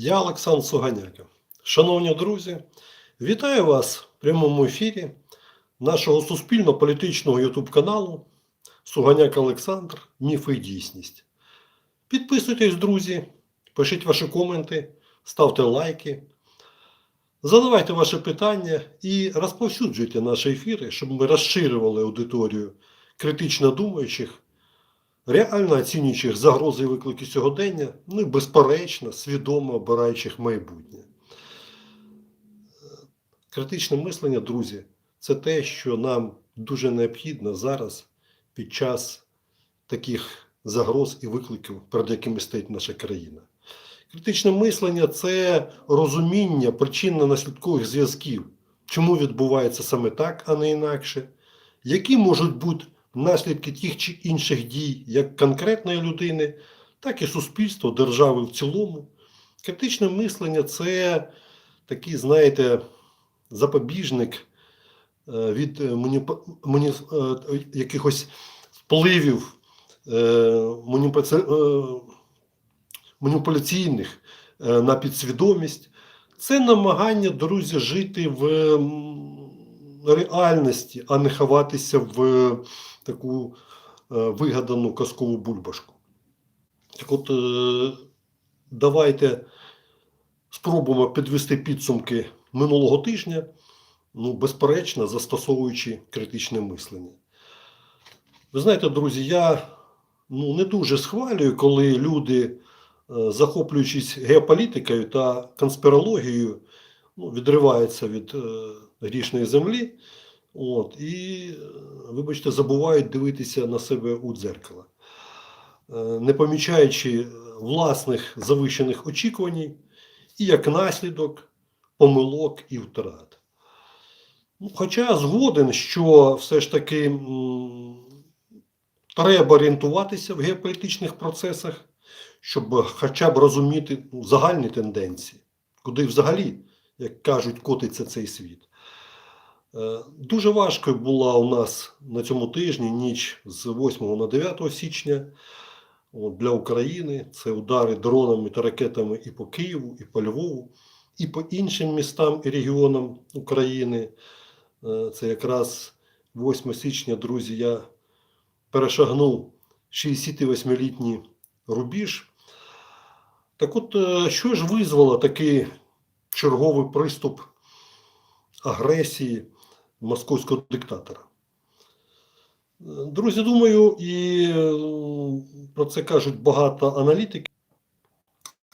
Я Олександр Суганяка. Шановні друзі, вітаю вас в прямому ефірі нашого суспільно-політичного YouTube каналу Суганяк Олександр. Міфи і дійсність. Підписуйтесь, друзі, пишіть ваші коменти, ставте лайки, задавайте ваші питання і розповсюджуйте наші ефіри, щоб ми розширювали аудиторію критично думаючих реально оцінюючих загрози і виклики сьогодення, ну і безперечно, свідомо обираючих майбутнє. Критичне мислення, друзі, це те, що нам дуже необхідно зараз під час таких загроз і викликів, перед якими стоїть наша країна. Критичне мислення це розуміння причинно-наслідкових зв'язків, чому відбувається саме так, а не інакше, які можуть бути наслідки тих чи інших дій як конкретної людини, так і суспільства, держави в цілому. Критичне мислення це такий, знаєте, запобіжник е, від е, е, якихось впливів маніпуляційних на підсвідомість. Це намагання, друзі, жити в реальності, а не ховатися в таку е, вигадану казкову бульбашку. Так от, е, давайте спробуємо підвести підсумки минулого тижня, ну, безперечно, застосовуючи критичне мислення. Ви знаєте, друзі, я ну, не дуже схвалюю, коли люди, е, захоплюючись геополітикою та конспірологією, ну, відриваються від е, грішної землі. От, і, е, вибачте, забувають дивитися на себе у дзеркало, Е, не помічаючи власних завищених очікувань і як наслідок помилок і втрат. Ну, Хоча згоден, що все ж таки м, треба орієнтуватися в геополітичних процесах, щоб хоча б розуміти ну, загальні тенденції, куди взагалі, як кажуть, котиться цей світ. Е, Дуже важкою була у нас на цьому тижні ніч з 8 на 9 січня для України. Це удари дронами та ракетами і по Києву, і по Львову, і по іншим містам і регіонам України. Е, Це якраз 8 січня, друзі, я перешагнув 68-літній рубіж. Так от, е, що ж визвало такий черговий приступ агресії московського диктатора? Друзі, думаю, і е, про це кажуть багато аналітиків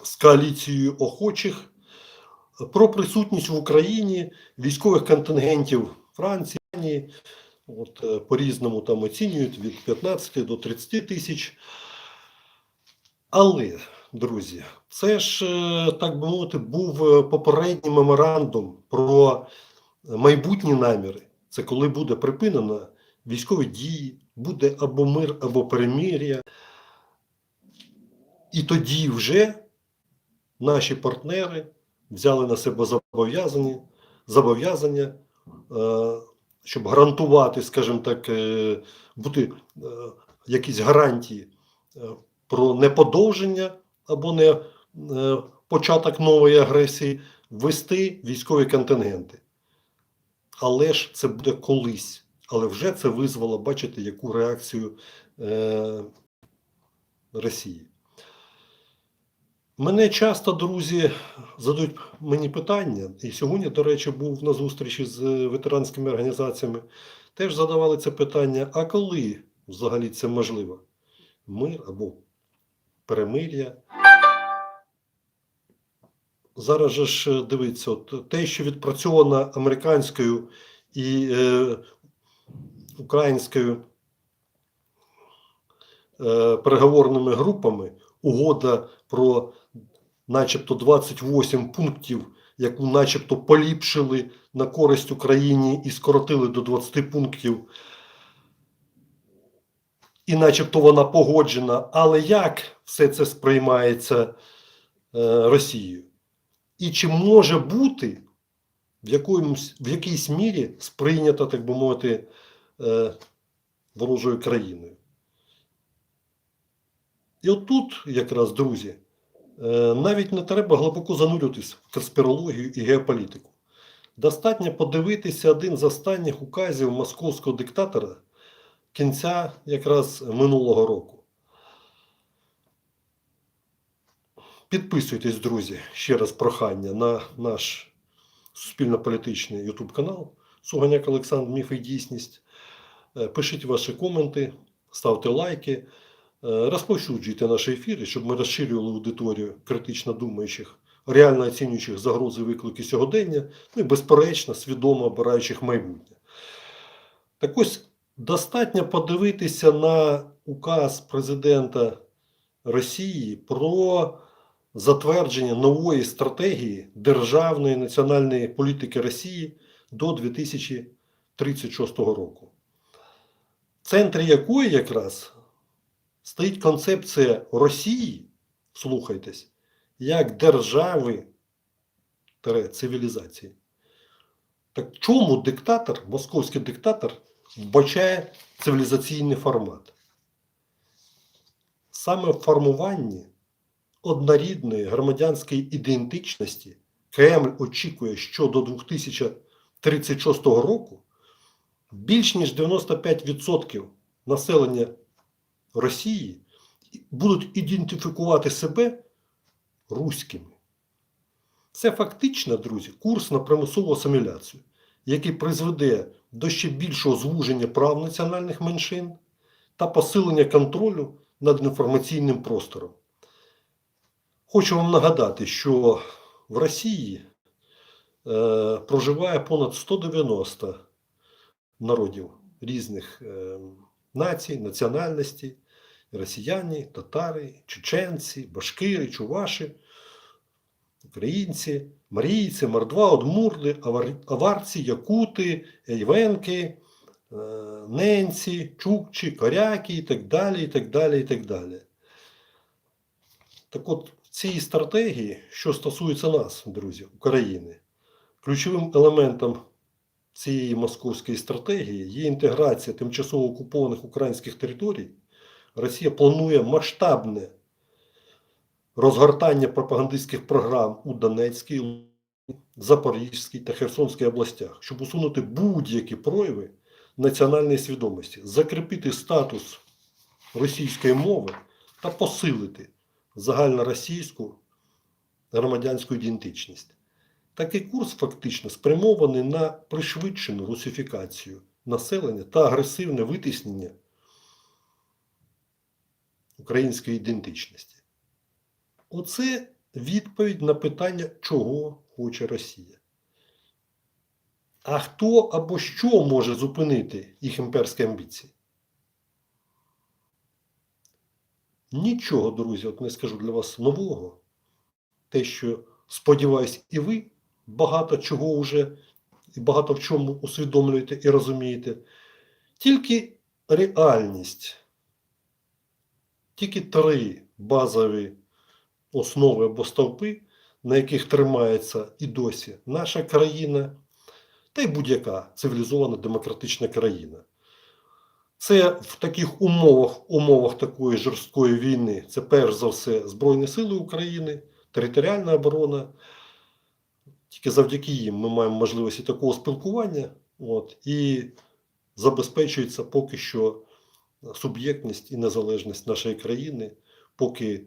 з коаліцією охочих про присутність в Україні військових контингентів Франції, от, е, по-різному там оцінюють від 15 до 30 тисяч. Але, друзі, це ж, е, так би мовити, був е, попередній меморандум про майбутні наміри. Це коли буде припинено військові дії, буде або мир, або перемир'я. І тоді вже наші партнери взяли на себе зобов'язання, зобов'язання, е, щоб гарантувати, скажімо так, бути якісь гарантії про неподовження або не е, початок нової агресії, ввести військові контингенти. Але ж це буде колись. Але вже це визвало, бачите, яку реакцію е, Росії. Мене часто друзі задають мені питання, і сьогодні, до речі, був на зустрічі з ветеранськими організаціями. Теж задавали це питання: а коли взагалі це можливо? Мир або перемир'я? Зараз же ж дивіться, от те, що відпрацьовано американською і е, українською е, переговорними групами, угода про начебто 28 пунктів, яку начебто поліпшили на користь Україні і скоротили до 20 пунктів, і начебто вона погоджена, але як все це сприймається е, Росією? І чи може бути в, якомусь, в якійсь мірі сприйнята, так би мовити, е, ворожою країною? І отут, якраз, друзі, Е, Навіть не треба глибоко занурюватись в конспірологію і геополітику. Достатньо подивитися один з останніх указів московського диктатора кінця якраз минулого року. Підписуйтесь, друзі, ще раз прохання на наш суспільно-політичний YouTube канал Суганяк Олександр Міф і дійсність. Е, Пишіть ваші коменти, ставте лайки, е, розповсюджуйте наші ефіри, щоб ми розширювали аудиторію критично думаючих, реально оцінюючих загрози і виклики сьогодення, ну і безперечно, свідомо обираючих майбутнє. Так ось достатньо подивитися на указ президента Росії про затвердження нової стратегії державної національної політики Росії до 2036 року, в центрі якої якраз стоїть концепція Росії, слухайтесь, як держави цивілізації. Так чому диктатор, московський диктатор, вбачає цивілізаційний формат? Саме в формуванні однорідної громадянської ідентичності Кремль очікує, що до 2036 року більш ніж 95% населення Росії будуть ідентифікувати себе руськими. Це фактично, друзі, курс на примусову асиміляцію, який призведе до ще більшого звуження прав національних меншин та посилення контролю над інформаційним простором. Хочу вам нагадати, що в Росії е, проживає понад 190 народів різних е, націй, національностей, росіяни, татари, чеченці, башкири, чуваші, українці, марійці, мордва, одмурли, аварці, якути, ейвенки, е, ненці, чукчі, коряки і так далі, і так далі, і так далі. Так от, в цій стратегії, що стосується нас, друзі, України, ключовим елементом цієї московської стратегії є інтеграція тимчасово окупованих українських територій. Росія планує масштабне розгортання пропагандистських програм у Донецькій, Запорізькій та Херсонській областях, щоб усунути будь-які прояви національної свідомості, закріпити статус російської мови та посилити загальноросійську громадянську ідентичність. Такий курс фактично спрямований на пришвидшену русифікацію населення та агресивне витіснення української ідентичності. Оце відповідь на питання, чого хоче Росія. А хто або що може зупинити їх імперські амбіції? Нічого, друзі, от не скажу для вас нового. Те, що сподіваюсь, і ви багато чого вже і багато в чому усвідомлюєте і розумієте. Тільки реальність, тільки три базові основи або стовпи, на яких тримається і досі наша країна, та й будь-яка цивілізована демократична країна. Це в таких умовах, умовах такої жорсткої війни, це перш за все Збройні Сили України, територіальна оборона. Тільки завдяки їм ми маємо можливості такого спілкування, от, і забезпечується поки що суб'єктність і незалежність нашої країни, поки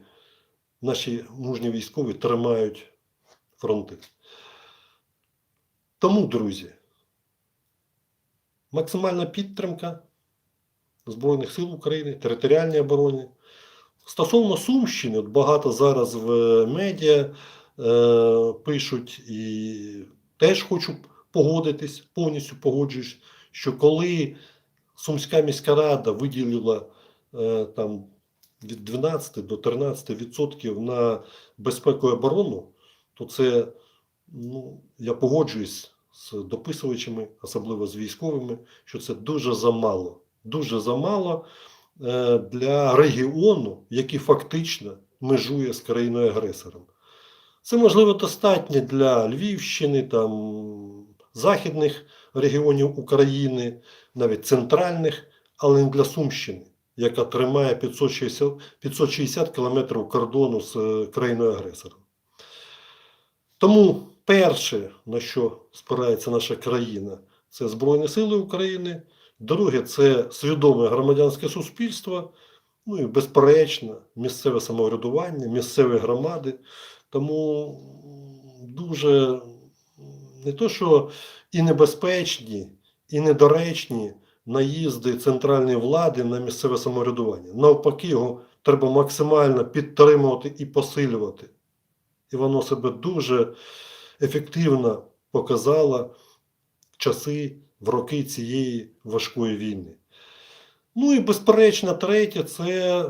наші мужні військові тримають фронти. Тому, друзі, максимальна підтримка Збройних сил України, територіальній обороні. Стосовно Сумщини, от багато зараз в медіа е, пишуть і теж хочу погодитись, повністю погоджуюсь, що коли Сумська міська рада виділила е, там від 12 до 13 відсотків на безпеку і оборону, то це ну, я погоджуюсь з дописувачами, особливо з військовими, що це дуже замало. Дуже замало е, для регіону, який фактично межує з країною-агресором. Це можливо достатньо для Львівщини, там, західних регіонів України, навіть центральних, але не для Сумщини, яка тримає 560, 560 кілометрів кордону з е, країною-агресором. Тому перше, на що спирається наша країна, це Збройні Сили України. Друге, це свідоме громадянське суспільство. Ну і безперечно, місцеве самоврядування, місцеві громади. Тому дуже не то, що і небезпечні, і недоречні наїзди центральної влади на місцеве самоврядування. Навпаки, його треба максимально підтримувати і посилювати. І воно себе дуже ефективно показало часи, в роки цієї важкої війни. Ну і безперечно, третє, це,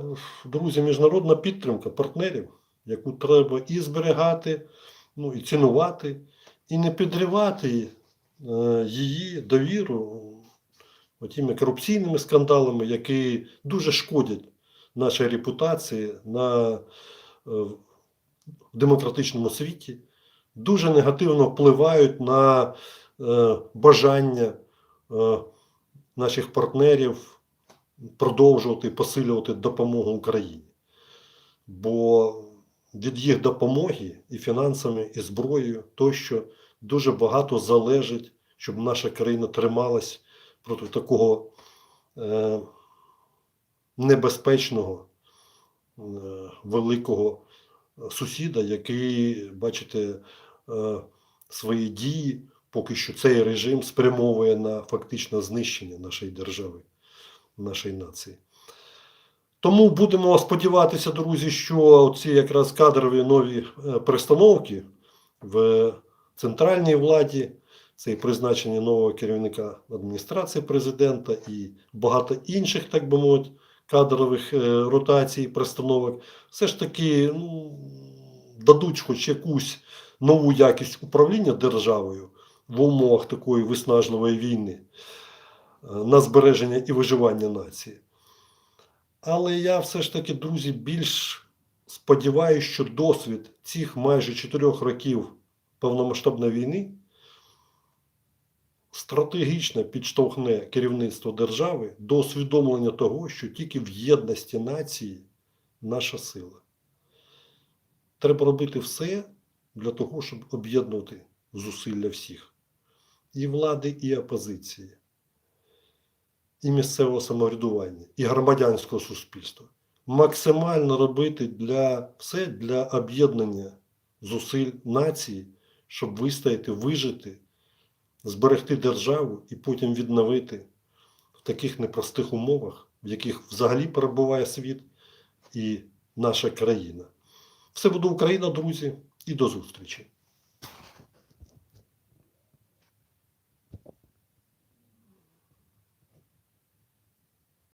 друзі, міжнародна підтримка партнерів, яку треба і зберігати, ну і цінувати, і не підривати е, її довіру тими корупційними скандалами, які дуже шкодять нашій репутації на, е, в демократичному світі, дуже негативно впливають на е, бажання е, наших партнерів продовжувати посилювати допомогу Україні. Бо від їх допомоги і фінансами, і зброєю тощо дуже багато залежить, щоб наша країна трималась проти такого е, небезпечного е, великого сусіда, який, бачите, е, свої дії, поки що цей режим спрямовує на фактично знищення нашої держави, нашої нації. Тому будемо сподіватися, друзі, що ці якраз кадрові нові е, перестановки в центральній владі, це і призначення нового керівника адміністрації президента і багато інших, так би мовити, кадрових е, ротацій, перестановок, все ж таки ну, дадуть хоч якусь нову якість управління державою в умовах такої виснажливої війни е, на збереження і виживання нації. Але я все ж таки, друзі, більш сподіваюся, що досвід цих майже чотирьох років повномасштабної війни стратегічно підштовхне керівництво держави до усвідомлення того, що тільки в єдності нації наша сила. Треба робити все для того, щоб об'єднувати зусилля всіх і влади, і опозиції і місцевого самоврядування, і громадянського суспільства. Максимально робити для все для об'єднання зусиль нації, щоб вистояти, вижити, зберегти державу і потім відновити в таких непростих умовах, в яких взагалі перебуває світ і наша країна. Все буде Україна, друзі, і до зустрічі!